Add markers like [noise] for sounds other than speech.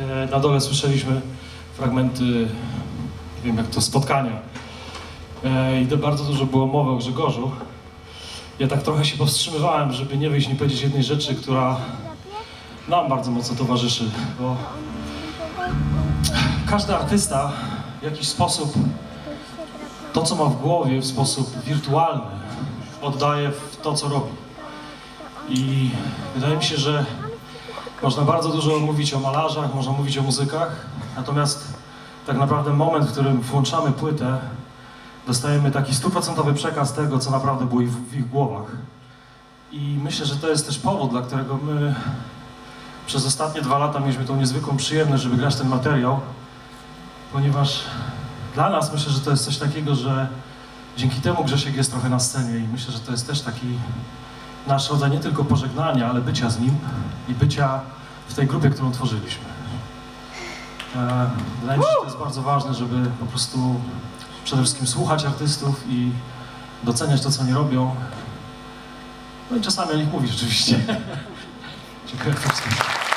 E, Na dole słyszeliśmy fragmenty, nie wiem jak to, spotkania. E, I bardzo dużo było mowy o Grzegorzu. Ja tak trochę się powstrzymywałem, żeby nie wyjść, nie powiedzieć jednej rzeczy, która nam bardzo mocno towarzyszy, bo każdy artysta w jakiś sposób to, co ma w głowie, w sposób wirtualny oddaje w to, co robi. I wydaje mi się, że można bardzo dużo mówić o malarzach, można mówić o muzykach, natomiast tak naprawdę moment, w którym włączamy płytę, dostajemy taki stuprocentowy przekaz tego, co naprawdę było w ich głowach. I myślę, że to jest też powód, dla którego my przez ostatnie dwa lata mieliśmy tą niezwykłą przyjemność, żeby grać ten materiał, ponieważ dla nas myślę, że to jest coś takiego, że dzięki temu Grzesiek jest trochę na scenie i myślę, że to jest też taki nasz rodzaj nie tylko pożegnania, ale bycia z nim i bycia w tej grupie, którą tworzyliśmy. E, wydaje mi się, że to jest bardzo ważne, żeby po prostu przede wszystkim słuchać artystów i doceniać to, co oni robią. No i czasami o nich mówić oczywiście. [laughs] Dziękuję bardzo.